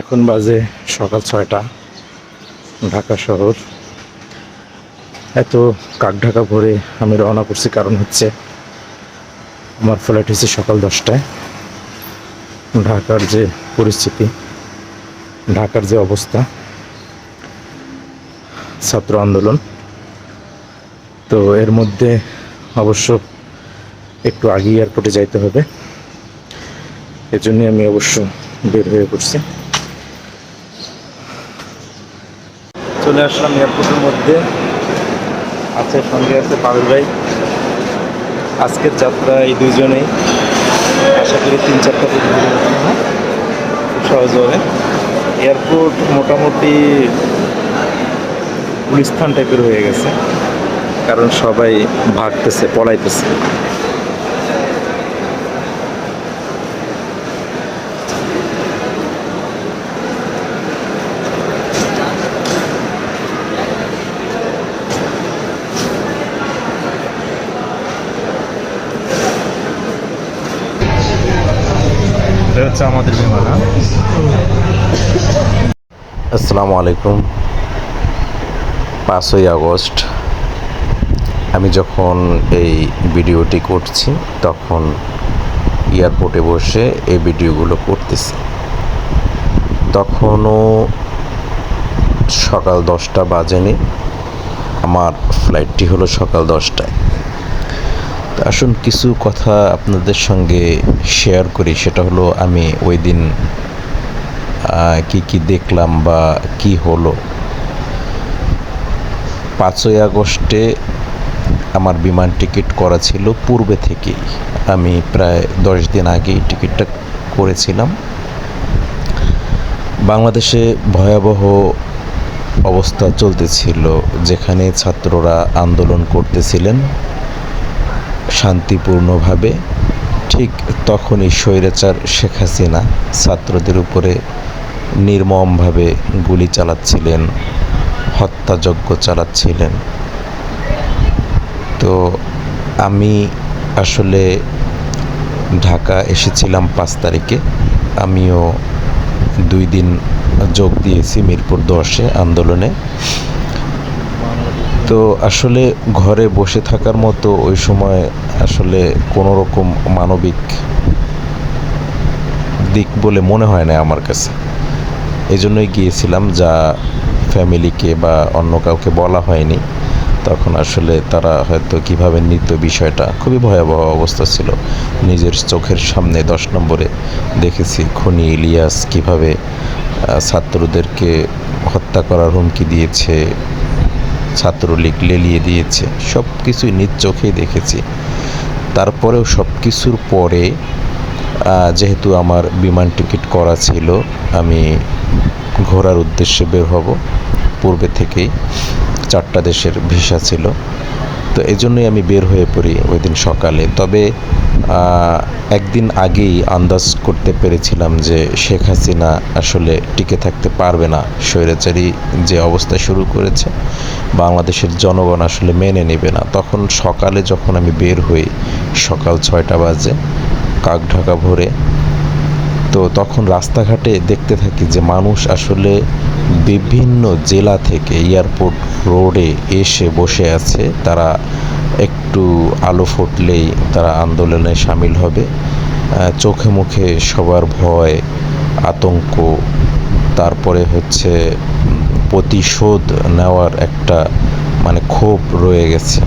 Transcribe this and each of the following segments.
এখন বাজে সকাল ছয়টা, ঢাকা শহর। এত কাক ঢাকা ভরে আমি রওনা করছি, কারণ হচ্ছে আমার ফ্লাইট হয়েছে সকাল দশটায়। ঢাকার যে পরিস্থিতি, ঢাকার যে অবস্থা, ছাত্র আন্দোলন। তো এর মধ্যে অবশ্য একটু আগে এয়ারপোর্টে যাইতে হবে। এজন্য আমি অবশ্য বের হয়ে পড়ছি। চলে আসলাম এয়ারপোর্টের মধ্যে। আছে, সঙ্গে আছে পাবেল ভাই। আজকের যাত্রা এই দুইজনেই আশা করি তিন চারটা হ্যাঁ? খুব সহজ হবে। এয়ারপোর্ট মোটামুটি গুলিস্থান টাইপের হয়ে গেছে, কারণ সবাই ভাগতেছে, পলাইতেছে। এটা আমাদের? আসসালামু আলাইকুম। পাঁচই আগস্ট। আমি যখন এই ভিডিওটি করছি, তখন এয়ারপোর্টে বসে এই ভিডিওগুলো করতেছি। তখনও সকাল দশটা বাজেনি। আমার ফ্লাইটটি হলো সকাল দশটায়। আসুন কিছু কথা আপনাদের সঙ্গে শেয়ার করি। সেটা হলো, আমি ওই দিন কি কি দেখলাম বা কি হলো। পাঁচই আগস্টে আমার বিমান টিকিট করা ছিল পূর্বে থেকেই। আমি প্রায় দশ দিন আগেই টিকিটটা করেছিলাম। বাংলাদেশে ভয়াবহ অবস্থা চলতেছিল, যেখানে ছাত্ররা আন্দোলন করতেছিলেন। শান্তিপূর্ণভাবে, ঠিক তখনই স্বৈরাচার শেখ হাসিনা ছাত্রদের উপরে নির্মমভাবে গুলি চালাচ্ছিলেন, হত্যাযজ্ঞ চালাচ্ছিলেন। তো আমি আসলে ঢাকা এসেছিলাম পাঁচ তারিখে। আমিও দুই দিন যোগ দিয়েছি মিরপুর দশে আন্দোলনে। তো আসলে ঘরে বসে থাকার মতো ওই সময় আসলে কোনো রকম মানবিক দিক বলে মনে হয় না আমার কাছে। এই জন্যই গিয়েছিলাম যা ফ্যামিলিকে বা অন্য কাউকে বলা হয়নি। তখন আসলে তারা হয়তো কীভাবে নিত বিষয়টা, খুবই ভয়াবহ অবস্থা ছিল। নিজের চোখের সামনে দশ নম্বরে দেখেছি খনি ইলিয়াস কীভাবে ছাত্রদেরকে হত্যা করার হুমকি দিয়েছে ছাত্রলীগ লেলিয়ে দিয়েছে। সব কিছুই নিজ চোখেই দেখেছি। তারপরেও সব কিছুর পরে যেহেতু আমার বিমান টিকিট করা ছিল, আমি ঘোরার উদ্দেশ্যে বের হব। পূর্বে থেকেই চারটা দেশের ভিসা ছিল। তো এই জন্যই আমি বের হয়ে পড়ি ওই দিন সকালে। তবে একদিন আগেই আন্দাজ করতে পেরেছিলাম যে শেখ হাসিনা আসলে টিকে থাকতে পারবে না। স্বৈরাচারী যে অবস্থা শুরু করেছে, বাংলাদেশের জনগণ আসলে মেনে নেবে না। তখন সকালে যখন আমি বের হই, সকাল ছয়টা বাজে কাক ঢাকা ভরে তো তখন রাস্তাঘাটে দেখতে থাকি যে মানুষ আসলে বিভিন্ন জেলা থেকে এয়ারপোর্ট রোডে এসে বসে আছে। তারা একটু আলো ফুটলেই তারা আন্দোলনে সামিল হবে। চোখে মুখে সবার ভয়, আতঙ্ক, তারপরে হচ্ছে প্রতিশোধ নেওয়ার একটা মানে ক্ষোভ রয়ে গেছে।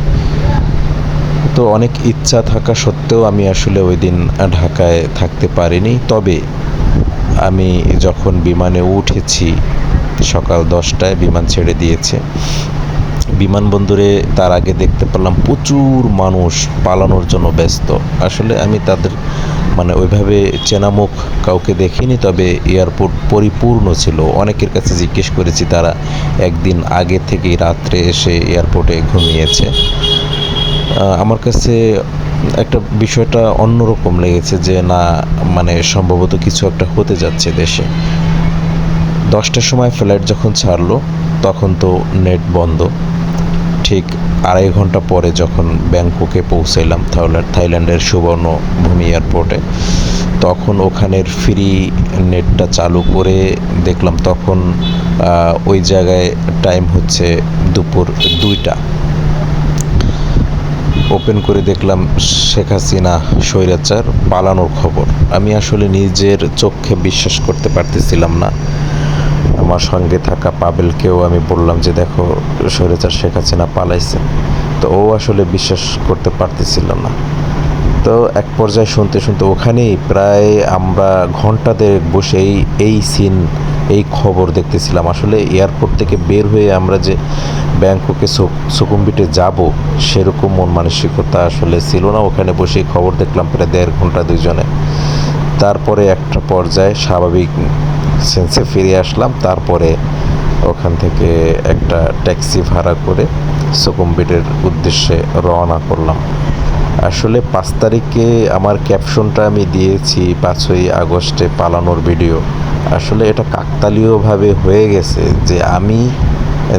তো অনেক ইচ্ছা থাকা সত্ত্বেও আমি আসলে ওই দিন ঢাকায় থাকতে পারিনি। তবে আমি যখন বিমানে উঠেছি, সকাল দশটায় বিমান ছেড়ে দিয়েছে। বিমানবন্দরে তার আগে দেখতে পেলাম প্রচুর মানুষ পালানোর জন্য ব্যস্ত। আসলে আমি তাদের মানে ওইভাবে চেনামুখ কাউকে দেখিনি, তবে এয়ারপোর্ট পরিপূর্ণ ছিল। অনেকের কাছে জিজ্ঞেস করেছি তারা একদিন আগে থেকেই রাত্রে এসে এয়ারপোর্টে ঘুমিয়েছে। আমার কাছে একটা বিষয়টা অন্যরকম লেগেছে যে না মানে সম্ভবত কিছু একটা হতে যাচ্ছে দেশে। দশটার সময় ফ্লাইট যখন ছাড়লো, তখন তো নেট বন্ধ। ঠিক আড়াই ঘণ্টা পরে যখন ব্যাংককে পৌঁছাইলাম তাহলে থাইল্যান্ডের সুবর্ণভূমি এয়ারপোর্টে, তখন ওখানের ফ্রি নেটটা চালু করে দেখলাম তখন ওই জায়গায় টাইম হচ্ছে দুপুর দুইটা। ওপেন করে দেখলাম শেখ হাসিনা স্বৈরাচার পালানোর খবর। আমি আসলে নিজের চোখে বিশ্বাস করতে পারতেছিলাম না। আমার সঙ্গে থাকা পাবেলকেও আমি বললাম যে, দেখো, স্বৈরাচার শেখ হাসিনা পালাইছে। তো ও আসলে বিশ্বাস করতে পারতেছিল না। তো এক পর্যায়ে শুনতে শুনতে ওখানেই প্রায় আমরা ঘণ্টা দেড়েক বসে এই এই সিন এই খবর দেখতেছিলাম। আসলে এয়ারপোর্ট থেকে বের হয়ে আমরা যে ব্যাংককে সুকুম্বিটে যাব, সেরকম মন মানসিকতা আসলে ছিল না। ওখানে বসে খবর দেখলাম প্রায় দেড় ঘণ্টা দুজনে তারপরে একটা পর্যায়ে স্বাভাবিক সেন্সে ফিরে আসলাম। তারপরে ওখান থেকে একটা ট্যাক্সি ভাড়া করে সুকুম্বিটের উদ্দেশ্যে রওনা করলাম। আসলে পাঁচ তারিখে আমার ক্যাপশনটা আমি দিয়েছি পাঁচই আগস্টে পালানোর ভিডিও আসলে এটা কাকতালীয়ভাবে হয়ে গেছে যে আমি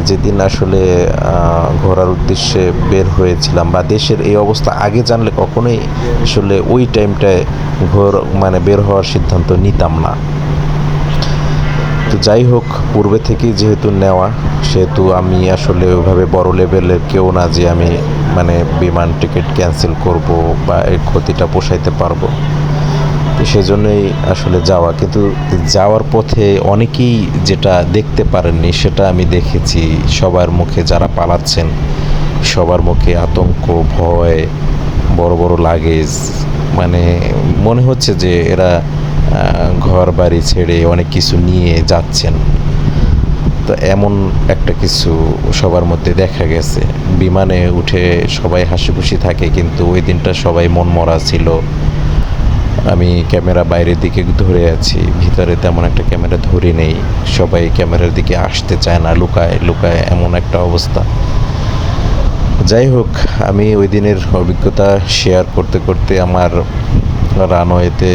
যেদিন আসলে ঘোরার উদ্দেশ্যে বের হয়েছিলাম বা দেশের এই অবস্থা আগে জানলে কখনোই আসলে ওই টাইমটায় ঘোর মানে বের হওয়ার সিদ্ধান্ত নিতাম না। তো যাই হোক, পূর্বে থেকেই যেহেতু নেওয়া, সেহেতু আমি আসলে ওইভাবে বড় লেভেলের কেউ না যে আমি মানে বিমান টিকিট ক্যান্সেল করব বা এই ক্ষতিটা পোষাইতে পারব। সেজন্যই আসলে যাওয়া। কিন্তু যাওয়ার পথে অনেকেই যেটা দেখতে পারেননি, সেটা আমি দেখেছি। সবার মুখে যারা পালাচ্ছেন, সবার মুখে আতঙ্ক, ভয়, বড় বড় লাগেজ মানে মনে হচ্ছে যে এরা ঘর বাড়ি ছেড়ে অনেক কিছু নিয়ে যাচ্ছেন। তো এমন একটা কিছু সবার মধ্যে দেখা গেছে। বিমানে উঠে সবাই হাসি খুশি থাকে, কিন্তু ওই দিনটা সবাই মন মরা ছিল। আমি ক্যামেরা বাইরের দিকে ধরে আছি, ভিতরে তেমন একটা ক্যামেরা ধরে নেই। সবাই ক্যামেরার দিকে আসতে চায় না, লুকায় লুকায় এমন একটা অবস্থা। যাই হোক, আমি ওই দিনের অভিজ্ঞতা শেয়ার করতে করতে আমার রানওয়েতে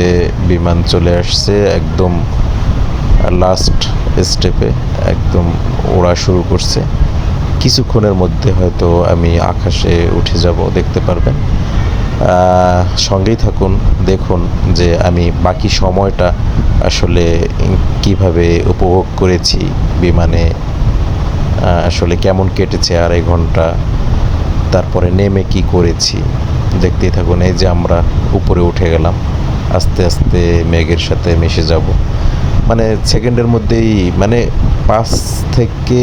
বিমান চলে আসছে একদম লাস্ট স্টেপে একদম ওড়া শুরু করছে। কিছুক্ষণের মধ্যে হয়তো আমি আকাশে উঠে যাব, দেখতে পারবেন। সঙ্গেই থাকুন, দেখুন যে আমি বাকি সময়টা আসলে কীভাবে উপভোগ করেছি, বিমানে আসলে কেমন কেটেছে আড়াই ঘণ্টা, তারপরে নেমে কি করেছি, দেখতেই থাকুন, এই যে আমরা উপরে উঠে গেলাম, আস্তে আস্তে মেঘের সাথে মিশে যাব। মানে সেকেন্ডের মধ্যেই মানে পাঁচ থেকে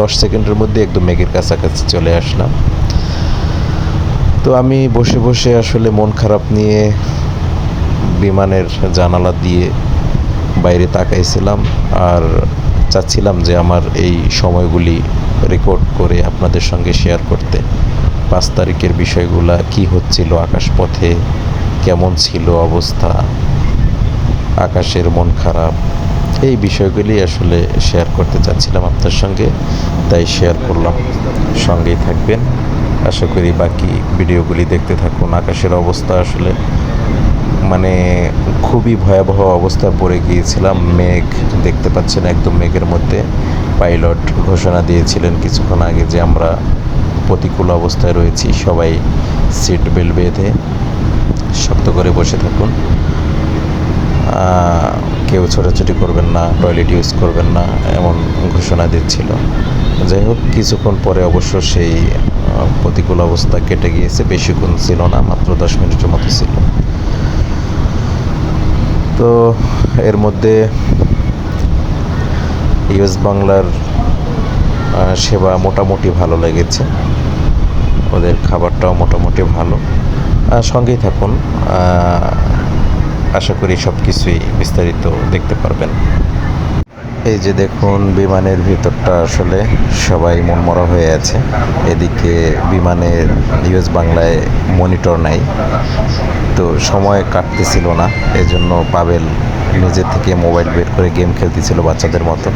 দশ সেকেন্ডের মধ্যে একদম মেঘের কাছাকাছি চলে আসলাম। তো আমি বসে বসে আসলে মন খারাপ নিয়ে বিমানের জানালা দিয়ে বাইরে তাকাইছিলাম আর চাচ্ছিলাম যে আমার এই সময়গুলি রেকর্ড করে আপনাদের সঙ্গে শেয়ার করতে। পাঁচ তারিখের বিষয়গুলো কি হচ্ছিল, আকাশপথে কেমন ছিল অবস্থা, আকাশের মন খারাপ, এই বিষয়গুলি আসলে শেয়ার করতে চাচ্ছিলাম আপনার সঙ্গে, তাই শেয়ার করলাম। সঙ্গেই থাকবেন। আশা করি বাকি ভিডিওগুলি দেখতে থাকুন। আকাশের অবস্থা আসলে মানে খুবই ভয়াবহ অবস্থায় পড়ে গিয়েছিলাম। মেঘ দেখতে পাচ্ছেন একদম মেঘের মধ্যে। পাইলট ঘোষণা দিয়েছিলেন কিছুক্ষণ আগে যে আমরা প্রতিকূল অবস্থায় রয়েছি। সবাই সিট বেল্ট বেঁধে শক্ত করে বসে থাকুন। কেউ ছোটাছুটি করবেন না, টয়লেট ইউজ করবেন না, এমন ঘোষণা দিচ্ছিল। যাই হোক, কিছুক্ষণ পরে অবশ্য সেই প্রতিকূল অবস্থা কেটে গিয়েছে, বেশিক্ষণ ছিল না, মাত্র দশ মিনিটের মতো ছিল। তো এর মধ্যে ইউএস বাংলার সেবা মোটামুটি ভালো লেগেছে। ওদের খাবারটাও মোটামুটি ভালো। সঙ্গেই থাকুন। আশা করি সব কিছুই বিস্তারিত দেখতে পারবেন। এই যে দেখুন, বিমানের ভিতরটা আসলে সবাই মনমরা হয়ে আছে। এদিকে বিমানের ইউএস বাংলায় মনিটর নাই। তো সময় কাটতেছিল না, এজন্য পাবেল নিজের থেকে মোবাইল বের করে গেম খেলতেছিল বাচ্চাদের মতো।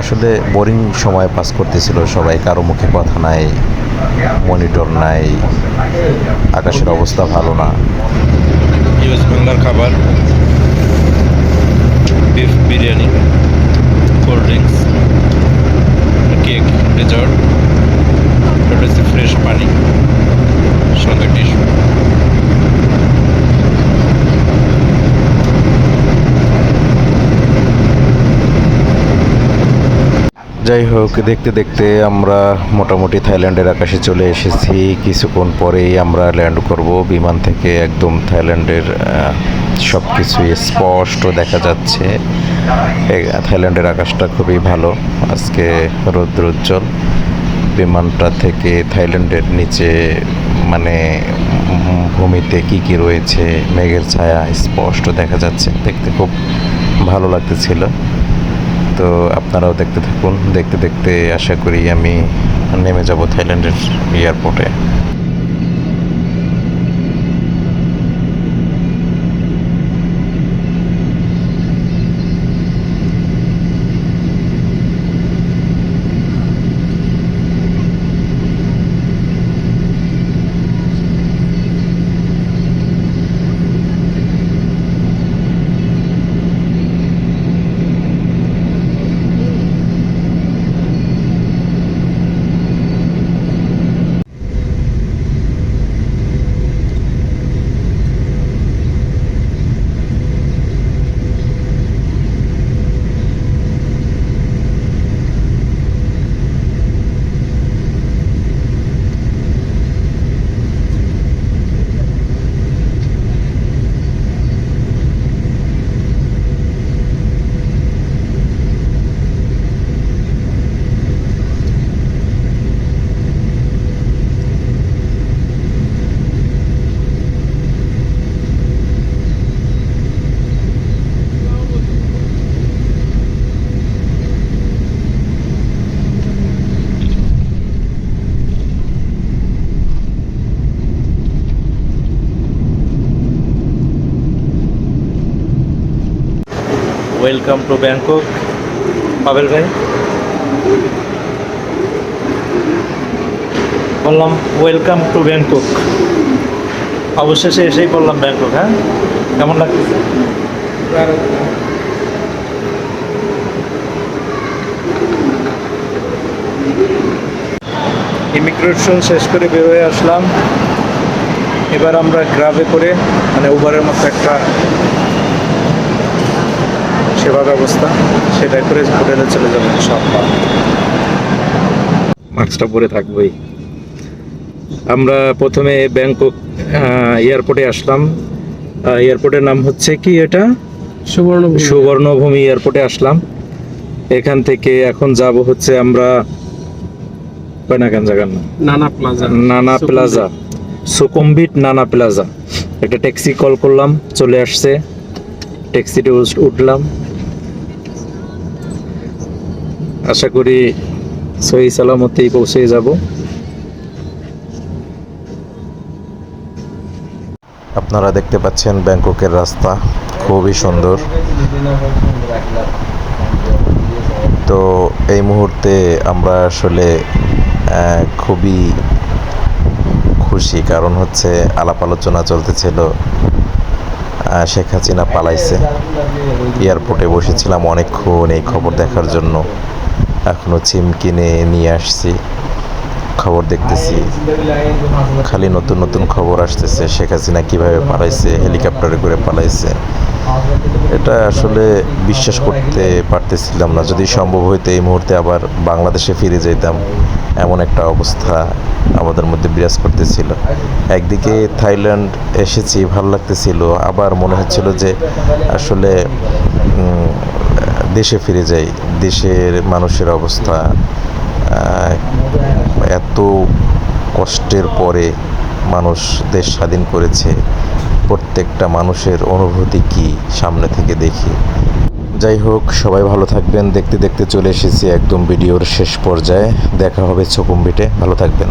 আসলে বোরিং সময় পাস করতেছিল সবাই, কারও মুখে কথা নাই, মনিটর নাই, আকাশের অবস্থা ভালো না। ইউএস বেঙ্গল খাবার beef biryani cold drinks cake dessert fresh পানি সঙ্গে টিস্যু যাই হোক, দেখতে দেখতে আমরা মোটামুটি থাইল্যান্ডের আকাশে চলে এসেছি। কিছুক্ষণ পরেই আমরা ল্যান্ড করব বিমান থেকে। একদম থাইল্যান্ডের সব কিছুই স্পষ্ট দেখা যাচ্ছে। থাইল্যান্ডের আকাশটা খুবই ভালো। আজকে রৌদ্র উজ্জ্বল বিমানটা থেকে থাইল্যান্ডের নিচে মানে ভূমিতে কি কি রয়েছে, মেঘের ছায়া স্পষ্ট দেখা যাচ্ছে। দেখতে খুব ভালো লাগতেছিল। তো আপনারাও দেখতে থাকুন। দেখতে দেখতে আশা করি আমি নেমে যাব থাইল্যান্ডের এয়ারপোর্টে ওয়েলকাম টু ব্যাংকক পাবেল ভাই বললাম ওয়েলকাম টু ব্যাংকক অবশেষে এসেই বললাম ব্যাংকক হ্যাঁ? কেমন লাগতেছে? ইমিগ্রেশন শেষ করে বের হয়ে আসলাম। এবার আমরা গ্রাবে করে মানে উবারের মতো একটা সেবা ব্যবস্থা সেটা করে হোটেলে চলে যাব ইনশাআল্লাহ। মাস্কটা পরে থাকবোই। আমরা প্রথমে ব্যাংকক এয়ারপোর্টে আসলাম। এয়ারপোর্টের নাম হচ্ছে কি এটা? সুবর্ণ সুবর্ণভূমি এয়ারপোর্টে আসলাম। এখান থেকে এখন যাব হচ্ছে আমরা কয়নাকান জায়গার নাম নানা প্লাজা। নানা প্লাজা। সুকুম্বিট নানা প্লাজা। একটা ট্যাক্সি কল করলাম চলে আসছে। ট্যাক্সিতে উঠলাম। আশা করি সহি সালামতেই পৌঁছে যাব। আপনারা দেখতে পাচ্ছেন ব্যাংককের রাস্তা, খুবই সুন্দর। তো এই মুহূর্তে আমরা আসলে খুবই খুশি, কারণ হচ্ছে আলাপ আলোচনা চলতেছিল শেখ হাসিনা পালাইছে। এয়ারপোর্টে বসেছিলাম অনেকক্ষণ এই খবর দেখার জন্য। এখনও চিম কিনে নিয়ে আসছি। খবর দেখতেছি। খালি নতুন নতুন খবর আসতেছে, শেখ হাসিনা কীভাবে পালাইছে, হেলিকপ্টারে করে পালাইছে। এটা আসলে বিশ্বাস করতে পারতেছিলাম না। যদি সম্ভব হইতো এই মুহূর্তে আবার বাংলাদেশে ফিরে যেতাম এমন একটা অবস্থা আমাদের মধ্যে বিরাজ করতেছিল। একদিকে থাইল্যান্ড এসেছি, ভালো লাগতেছিল, আবার মনে হচ্ছিল যে আসলে দেশে ফিরে যাই। দেশের মানুষের অবস্থা এত কষ্টের পরে মানুষ দেশ স্বাধীন করেছে, প্রত্যেকটা মানুষের অনুভূতি কি সামনে থেকে দেখি। যাই হোক, সবাই ভালো থাকবেন। দেখতে দেখতে চলে এসেছি একদম ভিডিওর শেষ পর্যায়ে। দেখা হবে চকুম্বিটে ভালো থাকবেন।